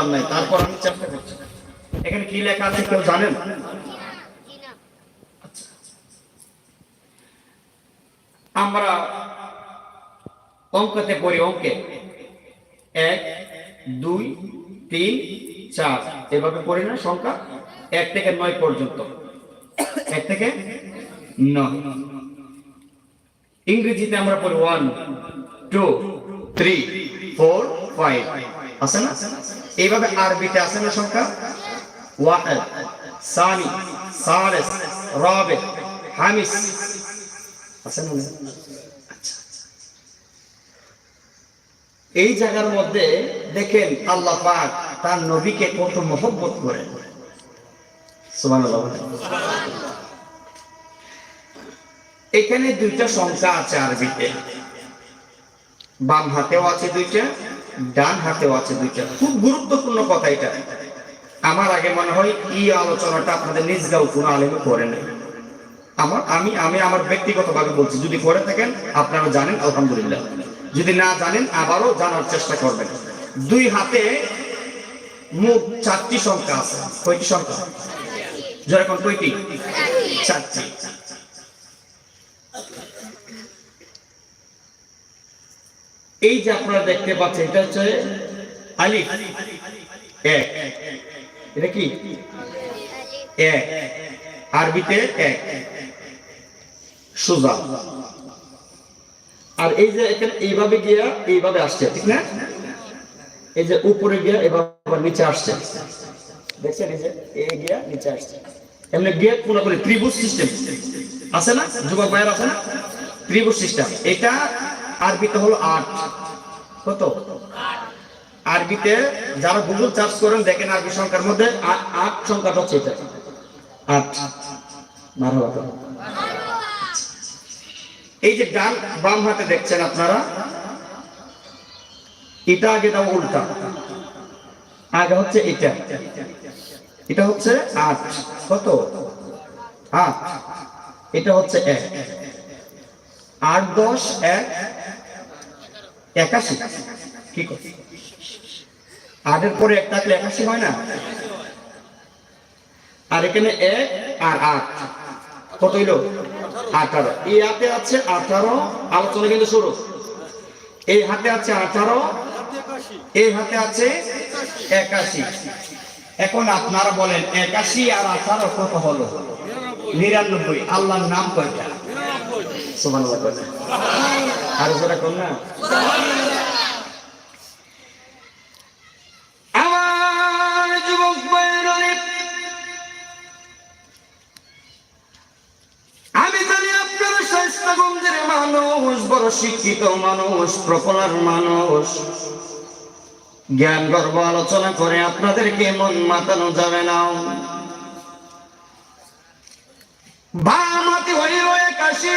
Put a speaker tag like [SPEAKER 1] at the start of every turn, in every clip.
[SPEAKER 1] আচ্ছা, আচ্ছা। আমরা অঙ্কতে পড়ি অঙ্কে এক দুই তিন চার এভাবে পড়ি না সংখ্যা এক থেকে নয় পর্যন্ত এক থেকে নয় ইংরেজিতে আমরা পড়ি one two three four five আছে না এইভাবে আরবিতে আছে না সংখ্যা ওয়াহেদ সানি সালেস রবে হামিস আছে না আচ্ছা, আচ্ছা। এই জায়গার মধ্যে দেখেন আল্লাহ পাক তার নবীকে কত মহব্বত করে এখানে দুইটা সংখ্যা আছে আরবিতে বাম হাতেও আছে দুইটা ডান হাতেও আছে দুইটা খুব গুরুত্বপূর্ণ কথা এটা আমার আগে মনে হয় এই আলোচনাটা আপনাদের নিজগাঁও কোনো আলেমে করে নেই আমার আমি আমি আমার ব্যক্তিগতভাবে বলছি যদি করে থাকেন আপনারা জানেন আলহামদুলিল্লাহ যদি না জানেন আবারও জানার চেষ্টা করবেন দুই হাতে মুখ চারটি সংখ্যা আছে কয়টি সংখ্যা যেরকম কয়টি চারটি এই যে আপনারা দেখতে পাচ্ছেন এটা হচ্ছে আলিফ এক এটা কি এক আরবিতে এক সোজা আর এই যে এখানে এইভাবে গিয়া এইভাবে আসছে ঠিক না এই যে উপরে গিয়া এভাবে নিচে আসছে দেখছেন এই যে এ গিয়া নিচে আসছে এমনি গেট পুরো করে ত্রিভুজ সিস্টেম আছে না যুবক ভাইয়ের আছে না ত্রিভুজ সিস্টেম এটা আরবিতে হলো আট কত আরবিতে যারা গুগল চার্জ করেন দেখেন আরবি সংখ্যার মধ্যে আট সংখ্যাটা হচ্ছে এটা আট মারহাবা এই যে ডান বাম হাতে দেখছেন আপনারা এটা আগে দাও উল্টা আগে হচ্ছে এটা এটা হচ্ছে আট কত আট এটা হচ্ছে এক আট দশ এক একাশি কি আটের পরে এক থাকলে একাশি হয় না আর এখানে এক আর আট কত হইল আঠারো এই হাতে আছে আঠারো আলোচনা কিন্তু শুরু এই হাতে আছে আঠারো এই হাতে আছে একাশি এখন আপনারা বলেন একাশি আর আঠারো কত হলো নিরানব্বই আল্লাহর নাম কয়টা সুমান আমার যুবক আমি জানি মানুষ বড় শিক্ষিত মানুষ প্রকলার মানুষ জ্ঞান গর্ব আলোচনা করে আপনাদেরকে মন মাতানো যাবে না বামাতি হয়ে রয়ে কাশি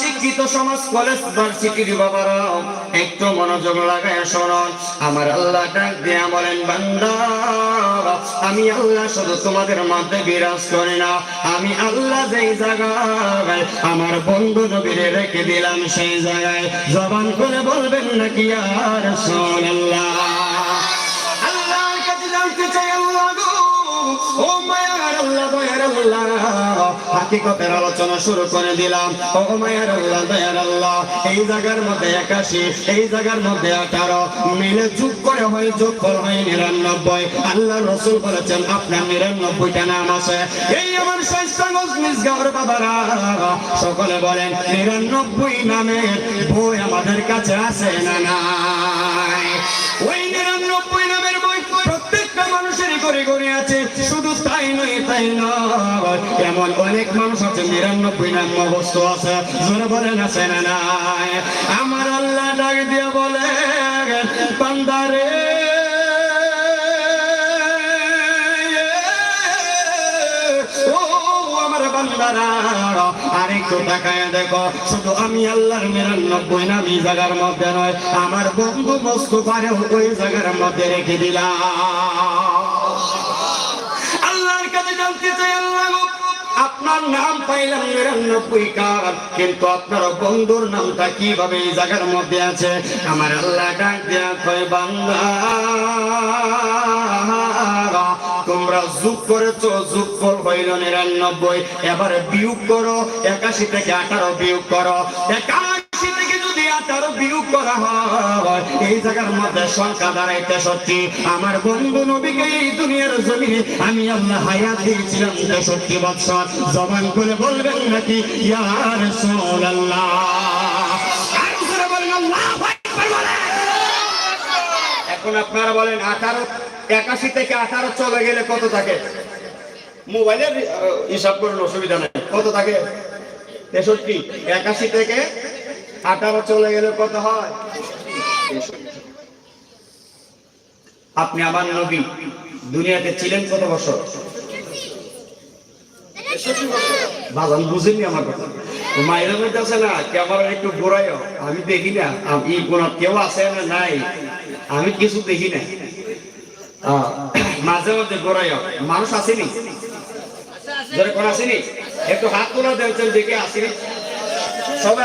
[SPEAKER 1] শিক্ষিত সমাজ কলেজ ভার্সিটির বাবারাও একটু মনোযোগ লাগায় শোনন আমার আল্লাহ ডাক দেয়া বলেন বান্দা আমি আল্লাহ শুধু তোমাদের মধ্যে বিরাজ করি না আমি আল্লাহ যেই জায়গায় আমার বন্ধু নবীরে রেখে দিলাম সেই জায়গায় জবান করে বলবেন নাকি আর শোন আল্লাহ আল্লাহর কাছে জানতে চাই আল্লাহ ও মায়া হাকিকতের আলোচনা শুরু করে দিলাম ও মায়ের আল্লাহ দয়ার আল্লাহ এই জায়গার মধ্যে একাশি এই জায়গার মধ্যে আঠারো মিলে যোগ করে হয় যোগ ফল হয় নিরানব্বই আল্লাহ রসুল বলেছেন আপনার নিরানব্বইটা নাম আছে এই আমার সকলে বলেন নিরানব্বই নামে বই আমাদের কাছে আছে না নাই ওই নিরানব্বই নামের বই প্রত্যেকটা মানুষ ঘরে ঘরে আছে শুধু তাই নয় তাই নয় এমন অনেক মানুষ আছে নিরানব্বই নাম বস্তু আছে জোরে বলেন আছে না নাই আমার আল্লাহ ডাক দিয়ে বলে পান্দারে আরেকটু তাকায় দেখো শুধু আমি আল্লাহর নিরানব্বই নাম এই জায়গার মধ্যে নয় আমার বন্ধু মস্কু পারে ওই জায়গার মধ্যে রেখে দিলাম জানতে চাই আল্লাহ আপনার নাম পাইলাম কিন্তু আপনার বন্ধুর নামটা কিভাবে এই জায়গার মধ্যে আছে আমার আল্লাহ ডাক দেয়া কয় বাংলা তোমরা যুগ করেছ কর হইল নিরানব্বই এবার বিয়োগ করো একাশি থেকে আঠারো বিয়োগ করো তার বিয়োগ করা হয় এই জায়গার মধ্যে সংখ্যা দাঁড়ায় তেষট্টি আমার বন্ধু নবীকে এই দুনিয়ার জমিনে আমি আল্লাহ হায়াত দিয়েছিলাম তেষট্টি বৎসর জবান করে বলবেন নাকি ইয়ার সোল এখন আপনারা বলেন আঠারো একাশি থেকে আঠারো চলে গেলে কত থাকে মোবাইলের হিসাব করেন অসুবিধা নেই কত থাকে তেষট্টি একাশি থেকে আঠারো চলে গেলে কত হয় আপনি আমার নবী দুনিয়াতে ছিলেন কত বছর বাজান বুঝেনি আমার কথা মায়ের মধ্যে আছে না ক্যামেরা একটু আমি দেখি না আমি কোন কেউ আছে না নাই আমি কিছু দেখি না মাঝে মধ্যে ঘোরাইও মানুষ আসেনি যারা কোন আসেনি একটু হাত তোলা দেখছেন দেখে আসেনি সবাই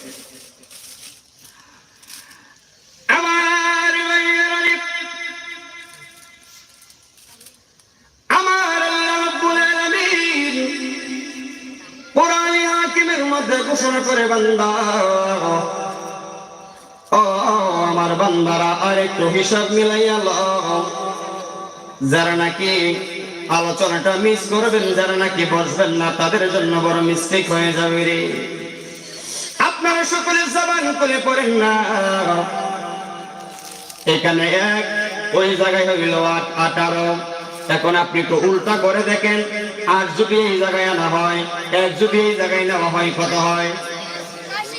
[SPEAKER 1] করে বান্দা ও আমার বান্দারা আর একটু হিসাব মিলাইয়া ল যারা নাকি আলোচনাটা মিস করবেন যারা নাকি বসবেন না তাদের জন্য বড় মিস্টেক হয়ে যাবে রে আপনারা সকলে জবান করে পড়েন না এখানে এক ওই জায়গায় হইল আট আঠারো এখন আপনি একটু উল্টা করে দেখেন আর যদি এই জায়গায় আনা হয় এক যদি এই জায়গায় নেওয়া হয় কত হয়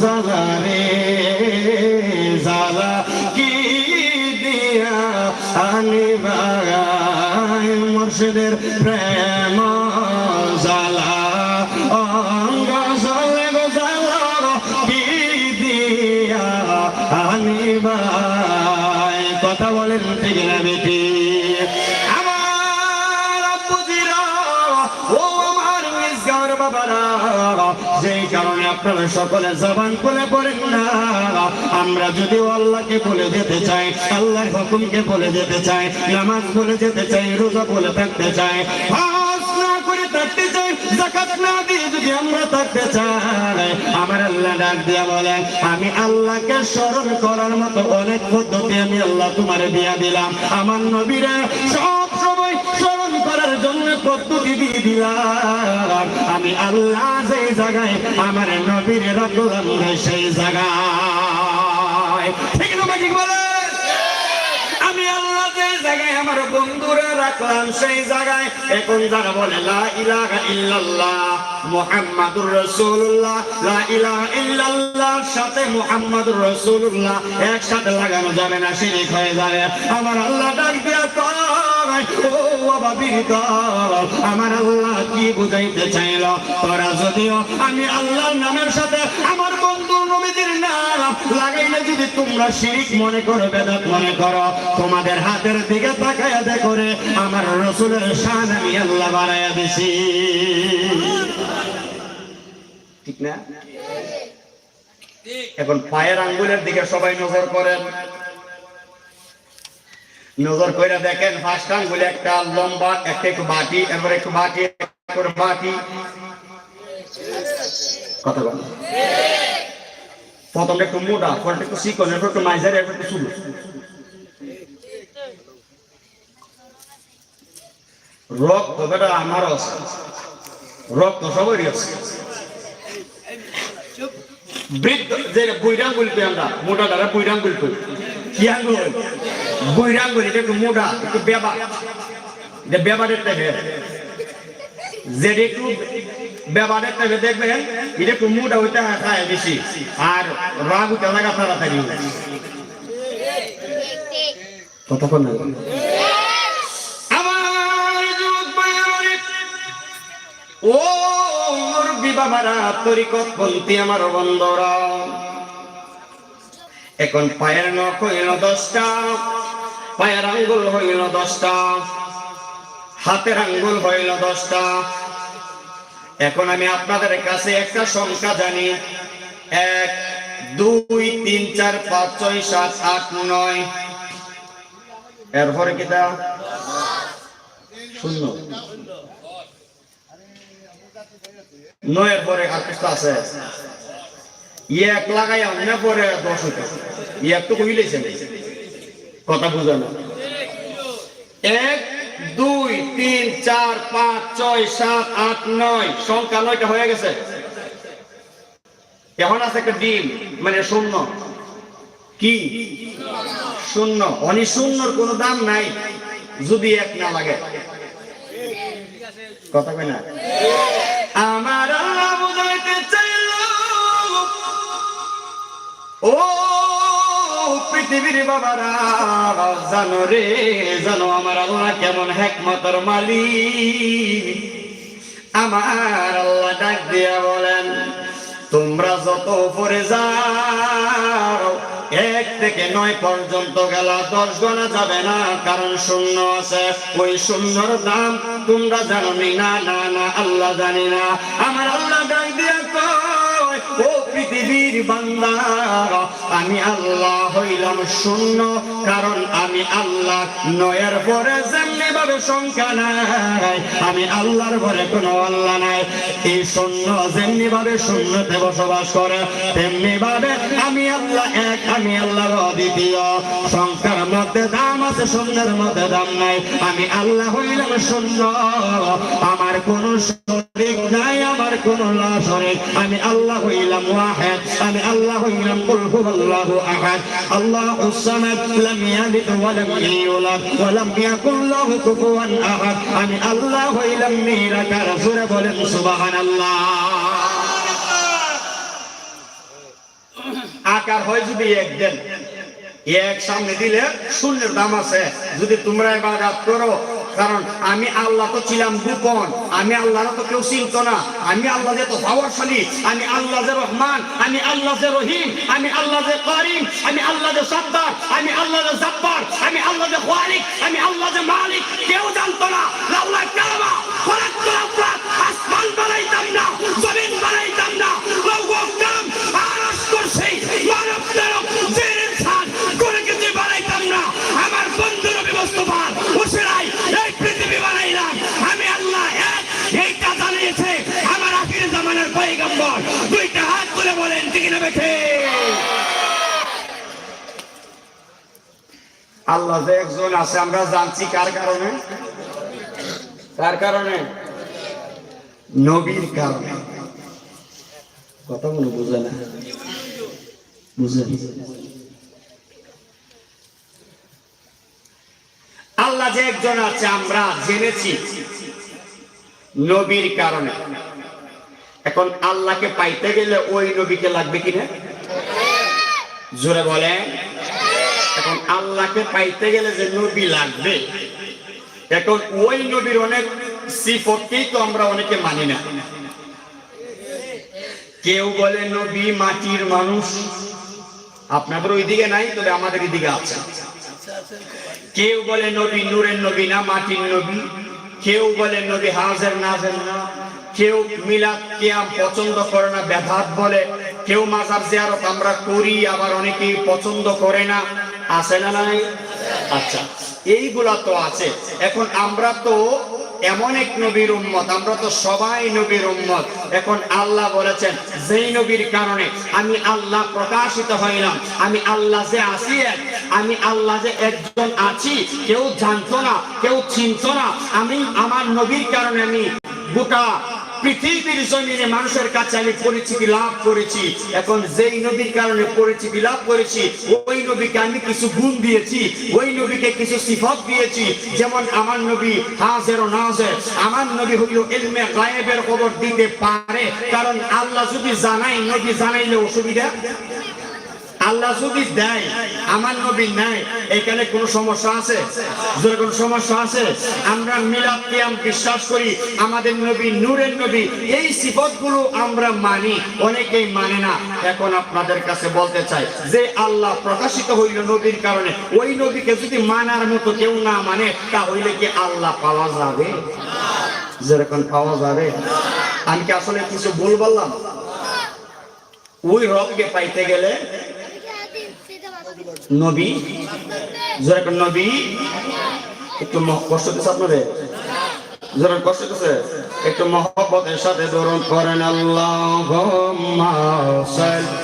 [SPEAKER 1] Rosa. আপনারা সকলে জবান খুলে পড়েন না আমরা যদি আল্লাহকে বলে যেতে চাই আল্লাহর হুকুমকে বলে যেতে চাই নামাজ বলে যেতে চাই রোজা বলে থাকতে চাই দিয়ে আমি আল্লাহকে স্মরণ করার মতো অনেক পদ্ধতি আমি আল্লাহ তোমারে বিয়া দিলাম আমার নবীরা সব সময় জন্য প্রস্তুতি দিলাম আমি আল্লাহ যে জায়গায় আমার নবীর রাখলাম সেই জায়গায় বলে লা ইলাহা ইল্লাল্লাহর সাথে মুহাম্মাদুর রাসূলুল্লাহ একসাথে লাগানো যাবে না শিরিক হয়ে যাবে আমার আল্লাহ ডাক দিয়া আমার আল্লাহ কি বুঝাইতে চাইল তোরা যদিও আমি আল্লাহর নামের সাথে আমার বন্ধু নবীদের নাম লাগাইলে যদি তোমরা শিরিক মনে করো বেদাত মনে করো তোমাদের হাতের দিকে তাকায় দেখো রে আমার রসুলের শান আমি আল্লাহ বাড়াইয়া দিছি ঠিক না এখন পায়ের আঙ্গুলের দিকে সবাই নজর করেন নজর করে দেখেন ফার্স্ট বলে একটা লম্বা এক এক বাটি এবার এক বাটি বাটি কথা বল প্রথমটা একটু মোটা পরটা একটু চিকন এরপর একটু মাইজার এরপর একটু রক্ত বেটা আমার আছে রক্ত সবারই আছে বৃদ্ধ যে বুইরাঙ্গুল আমরা মোটাটা বুইরাঙ্গুল কি আঙ্গুল বৈরাঙ্গুরিটা একটু মোটা একটু বেবা যে বেবারের টাইপে যেটা একটু বেবারের টাইপে দেখবেন এটা একটু মোটা হইতে খায় বেশি আর রাগ হইতে অনেক আপনারা থাকি ও মুরব্বী বাবারা তরিকত পন্থী আমার বন্ধরা এখন পায়ের নখ হইল দশটা পায়ের আঙ্গুল হইল দশটা হাতের আঙ্গুল হইল দশটা এখন আমি আপনাদের কাছে একটা সংখ্যা জানি এক দুই তিন চার পাঁচ ছয় সাত আট নয় এরপরে কিতা শূন্য নয়ের পরে আর কিছু আছে এক লাগাই অন্য পরে দশ হতো এক তো কহিলেছে কথা না এক দুই তিন চার পাঁচ ছয় সাত আট নয় সংখ্যা নয়টা হয়ে গেছে এখন আছে একটা ডিম মানে শূন্য কি শূন্য অনি শূন্যর কোনো দাম নাই যদি এক না লাগে কথা কই না আমার বুঝাইতে চাইল ও পৃথিবীর বাবারা জানো রে জানো আমার আল্লাহ কেমন হেকমতর আমার আল্লাহ ডাক দিয়া বলেন তোমরা যত উপরে যাও এক থেকে নয় পর্যন্ত গেলা দশ গোনা যাবে না কারণ শূন্য আছে ওই শূন্যর দাম তোমরা জানো না না না আল্লাহ জানি না আমার আল্লাহ ডাক দিয়া কয় ও পৃথিবীর বান্দার আমি আল্লাহ হইলাম শূন্য কারণ আমি আল্লাহ নয়ের পরে যেমনি ভাবে সংখ্যা নাই আমি আল্লাহর ঘরে কোনো আল্লাহ নাই এই শূন্য যেমনি ভাবে শূন্যতে বসবাস করে তেমনি ভাবে আমি আল্লাহ এক আমি আল্লাহর দ্বিতীয় সংখ্যার মধ্যে দাম আছে শূন্যের মধ্যে দাম নাই আমি আল্লাহ হইলাম শূন্য আমার কোন শরীর নাই আমার কোন শরীর আমি আল্লাহ হইলাম واحد أن الله يقول هو الله أحد الله الصمد لم يلد ولم يولد ولم يكن له كفوا أحد أن الله لم يلد رسول سبحان الله আকার হয় যদি একদিন এক সামনে দিলে শূন্যের দাম আছে যদি তোমরা এবাদাত করো কারণ আমি আল্লাহ তো ছিলাম গোপন আমি আল্লাহর তো কেউ চিনত না আমি আল্লাহ যে তো পাওয়ারশালী আমি আল্লাহ যে রহমান আমি আল্লাহ যে রহিম আমি আল্লাহ যে করিম আমি আল্লাহ যে সত্তার আমি আল্লাহ যে জব্বার আমি আল্লাহ যে খোয়ালিক আমি আল্লাহ যে মালিক কেউ জানতো না লাউলা কালামা ফরাত আসমান বানাইতাম না জমিন বানাইতাম না পাইগম্বর দুইটা হাত তুলে বলেন ঠিক না বেঠে আল্লাহ যে একজন আছে আমরা জানছি কার কারণে কার কারণে নবীর কারণে বুঝে না বুঝে আল্লাহ যে একজন আছে আমরা জেনেছি নবীর কারণে এখন আল্লাহকে পাইতে গেলে ওই নবীকে লাগবে কিনা জোরে বলেন এখন আল্লাহকে পাইতে গেলে যে নবী লাগবে এখন ওই নবীর অনেক সিফতকেই তো আমরা অনেকে মানি না কেউ বলে নবী মাটির মানুষ আপনাদের ওইদিকে নাই তবে আমাদের দিকে আছে কেউ বলে নবী নূরের নবী না মাটির নবী কেউ বলে নবী হাজের নাজের না কেউ মিলাদ কিয়াম পছন্দ করে না ব্যাঘাত বলে কেউ মাজার জিয়ারত আমরা করি আবার অনেকেই পছন্দ করে না আছে না নাই আচ্ছা এইগুলা তো আছে এখন আমরা তো এমন এক নবীর উম্মত আমরা তো সবাই নবীর উম্মত এখন আল্লাহ বলেছেন যে নবীর কারণে আমি আল্লাহ প্রকাশিত হইলাম আমি আল্লাহ যে আছি আমি আল্লাহ যে একজন আছি কেউ জানতো না কেউ চিনত না আমি আমার নবীর কারণে আমি গোটা পৃথিবীর জমিনে মানুষের কাছে আমি পরিচিতি লাভ করেছি এখন যেই নবীর কারণে পরিচিতি লাভ করেছি ওই নবীকে আমি কিছু গুণ দিয়েছি ওই নবীকে কিছু সিফত দিয়েছি যেমন আমার নবী হাজের নাজের আমার নবী হইল এলমে গায়েবের খবর দিতে পারে কারণ আল্লাহ যদি জানাই নবী জানাইলে অসুবিধা আল্লাহ যদি দেয় আমার নবী নাই এখানে কোন সমস্যা আছে যদি কোন সমস্যা আছে আমরা মিলাদ কিয়াম বিশ্বাস করি আমাদের নবী নূরের নবী এই সিফতগুলো আমরা মানি অনেকেই মানে না এখন আপনাদের কাছে বলতে চাই যে আল্লাহ প্রকাশিত হইল নবীর কারণে ওই নবীকে যদি মানার মতো কেউ না মানে তা হইলে কি আল্লাহ পাওয়া যাবে যেরকম পাওয়া যাবে আমি কি আসলে কিছু ভুল বললাম ওই রবকে পাইতে গেলে নবী জোরে নবী একটু কষ্ট দিচ্ছে আপনাদের জোরে কষ্ট দিচ্ছে একটু মহব্বতের সাথে দরুদ করেন আল্লাহুম্মা সাল্লি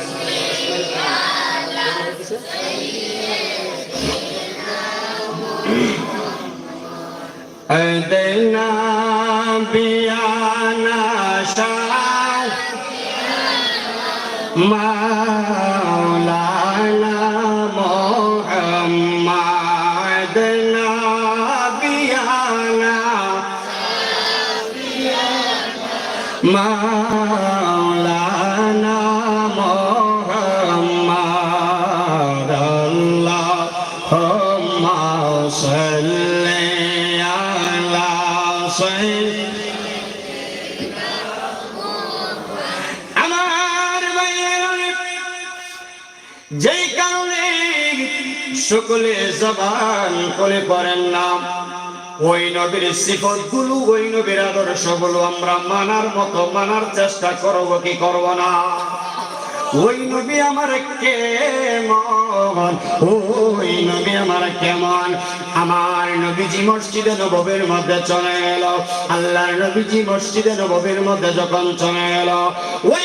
[SPEAKER 1] أدنى بيانا সকলে জবান করে পড়েন না ওই নবীর সিফত গুলো ওই নবীর আদর্শ গুলো আমরা মানার মতো মানার চেষ্টা করব কি করব না ওই নবী আমার কেমন ওই নবী আমার কেমন আমার নবীজি মসজিদে নববীর মধ্যে চলে গেল আল্লাহর নবীজি মসজিদে নববীর মধ্যে যখন চলে গেল ওই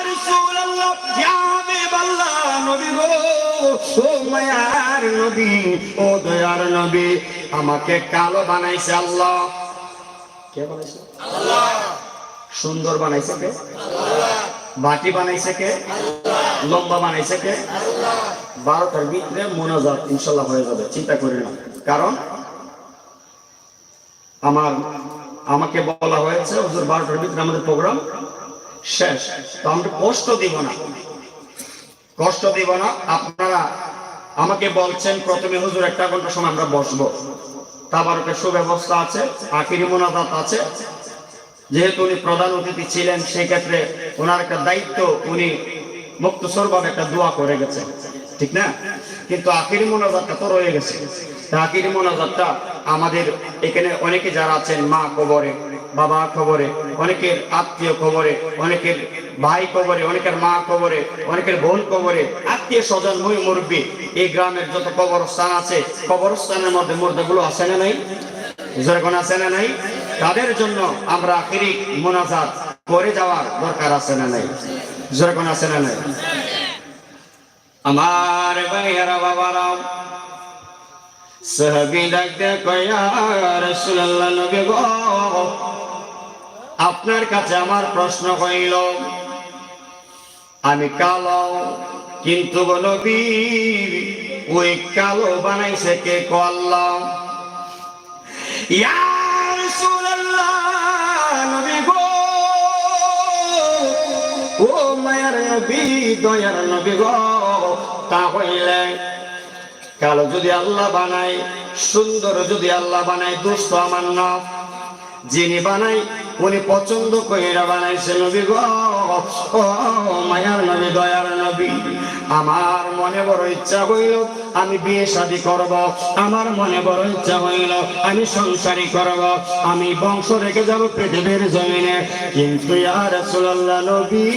[SPEAKER 1] আমাকে কালো বানাইছে আল্লাহ কে বানাইছে সুন্দর বানাইছে কে বাটি বানাইছে কে লম্বা বানাইছে কে বারোটার ভিতরে মোনাজাত ইনশাল্লাহ হয়ে যাবে চিন্তা করি না কারণ আমার আমাকে বলা হয়েছে ওদের বারোটার ভিতরে আমাদের প্রোগ্রাম শেষ তো আমরা কষ্ট দিব না কষ্ট দিব না আপনারা আমাকে বলছেন প্রথমে হুজুর একটা ঘন্টা সময় আমরা বসবো তাবারকের সুব্যবস্থা আছে আখিরি মোনাজাত আছে যেহেতু উনি প্রধান অতিথি ছিলেন সেক্ষেত্রে ওনার একটা দায়িত্ব উনি মুক্তসরভাবে একটা দোয়া করে গেছে ঠিক না কিন্তু আখিরি মোনাজাতটা তো রয়ে গেছে আখিরি মোনাজাতটা আমাদের এখানে অনেকে যারা আছেন মা কবরে বাবা খবরে অনেকের আত্মীয় খবরে অনেকের ভাই কবরে অনেকের মা কবরে অনেকের বোন কবরে আত্মীয় স্বজন হয়ে মুরব্বী এই গ্রামের যত কবরস্থান আছে কবরস্থানের মধ্যে মুর্দাগুলো আছে না নাই যেরকম আছে না নাই তাদের জন্য আমরা আখিরিক মোনাজাত করে যাওয়ার দরকার আছে না নাই যেরকম আছে না নাই আমার বাবা রাম গো আপনার কাছে আমার প্রশ্ন হইল আমি কালো কিন্তু নবী ওই কালো বানাইছে কে কল্লাম ও মায়ার নবী দয়ার নবী গো তা হইলে কালো যদি আল্লাহ বানায় সুন্দর যদি আল্লাহ বানায় দুষ্ট আমার ন যিনি বানাই উনি পছন্দ কইরা বানাইছে নবী গো ও মায়ার নবী দয়ার নবী আমার মনে বড় ইচ্ছা হইল আমি বিয়ে শাদি করব আমার মনে বড় ইচ্ছা হইল আমি সংসারী করব আমি বংশ রেখে যাব পৃথিবীর জমিনে কিন্তু ইয়া রাসূলুল্লাহ নবী